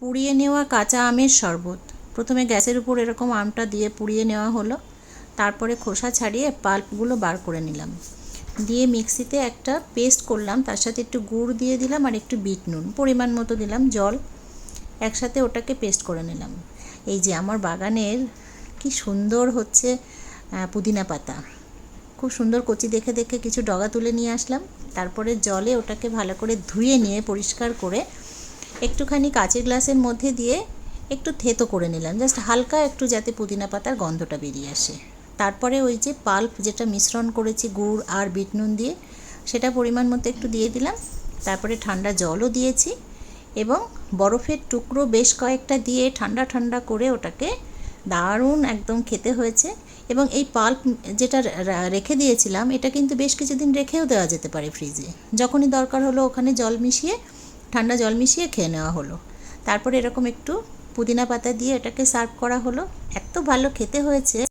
পুড়িয়ে নেওয়া কাঁচা আমের শরবত। প্রথমে গ্যাসের উপর এরকম আমটা দিয়ে পুড়িয়ে নেওয়া হলো। তারপরে খোসা ছাড়িয়ে পাল্পগুলো বার করে নিলাম। দিয়ে মিক্সিতে একটা পেস্ট করলাম, তার সাথে একটু গুড় দিয়ে দিলাম আর একটু বিট নুন, পরিমাণ মতো দিলাম জল। একসাথে ওটাকে পেস্ট করে নিলাম। এই যে আমার বাগানের কি সুন্দর হচ্ছে পুদিনা পাতা। খুব সুন্দর কচি দেখে দেখে কিছু ডগা তুলে নিয়ে আসলাম। তারপরে জলে ওটাকে ভালো করে ধুয়ে নিয়ে পরিষ্কার করে একটুখানি কাঁচের গ্লাসের মধ্যে দিয়ে একটু থেতো করে নিলাম। জাস্ট হালকা একটু যাতে পুদিনা পাতার গন্ধটা বেরিয়ে আসে। তারপরে ওই যে পাল্প যেটা মিশ্রণ করেছি, গুড় আর বিট নুন দিয়ে, সেটা পরিমাণ মতো একটু দিয়ে দিলাম। তারপরে ঠান্ডা জলও দিয়েছি এবং বরফের টুকরো বেশ কয়েকটা দিয়ে ঠান্ডা ঠান্ডা করে ওটাকে দারুণ একদম খেতে হয়েছে এবং এই পাল্প যেটা রেখে দিয়েছিলাম, এটা কিন্তু বেশ কিছুদিন রেখেও দেওয়া যেতে পারে ফ্রিজে। যখনই দরকার হলো ওখানে জল মিশিয়ে ঠান্ডা জল মিশিয়ে খেয়ে নেওয়া হলো। তারপর এরকম একটু পুদিনা পাতা দিয়ে এটাকে সার্ভ করা হলো। এত ভালো খেতে হয়েছে।